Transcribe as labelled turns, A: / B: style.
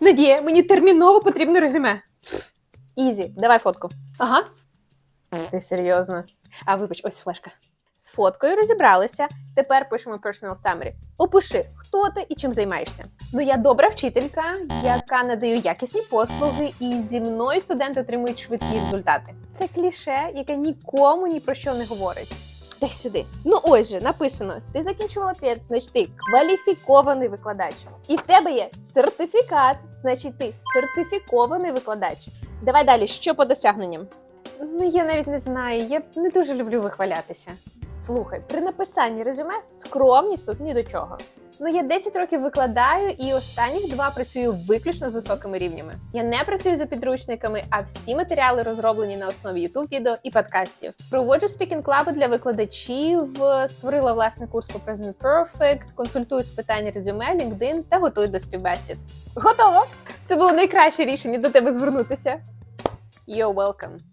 A: Надія, мені терміново потрібно резюме. Ізі, давай фотку. Ага. Ти серйозно? А вибач, ось флешка. З фоткою розібралися. Тепер пишемо personal summary. Опиши, хто ти і чим займаєшся. Ну, я добра вчителька, яка надаю якісні послуги, і зі мною студенти отримують швидкі результати. Це кліше, яке нікому ні про що не говорить. Дай сюди. Ну ось же написано: ти закінчувала 5, значить ти кваліфікований викладач. І в тебе є сертифікат, значить ти сертифікований викладач. Давай далі, що по досягненням? Ну, я навіть не знаю, я не дуже люблю вихвалятися. Слухай, при написанні резюме скромність тут ні до чого. Ну, я 10 років викладаю, і останніх два працюю виключно з високими рівнями. Я не працюю за підручниками, а всі матеріали розроблені на основі youtube відео і подкастів. Проводжу спікінг клаби для викладачів, створила власний курс по Present Perfect, консультую з питань резюме, LinkedIn та готую до співбесід. Готово! Це було найкраще рішення до тебе звернутися. You're welcome.